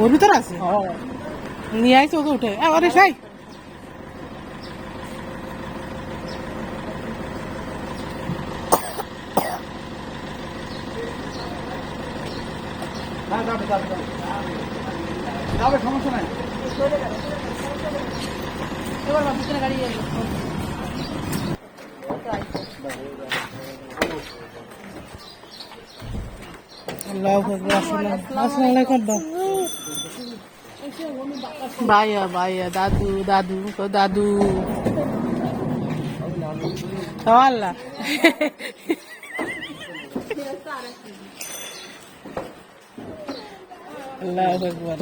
ওর ভিতর আছে? নিয়ে আইছে ওকে উঠে। ওরে সাই। যাবে যাবে যাবে সমস্যা নাই। এবার বা পিছনে গাড়ি ভাইয়া ভাইয়া দাদু দাদু দাদু। আল্লাহ। আল্লাহ আকবার।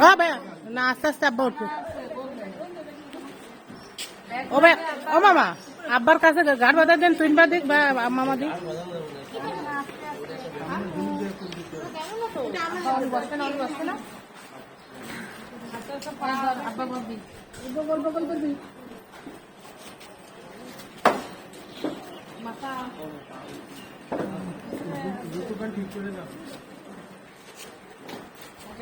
ও ভাই, না, আস্তে আস্তে, আব্বা উঠবে। ও ভাই, ও মামা, আব্বার কাছে গাড় বাঁধা দেন তুই বা দিক বা, মামা দিক ঠিক 好的，好。你你这边挺漂亮的。好看？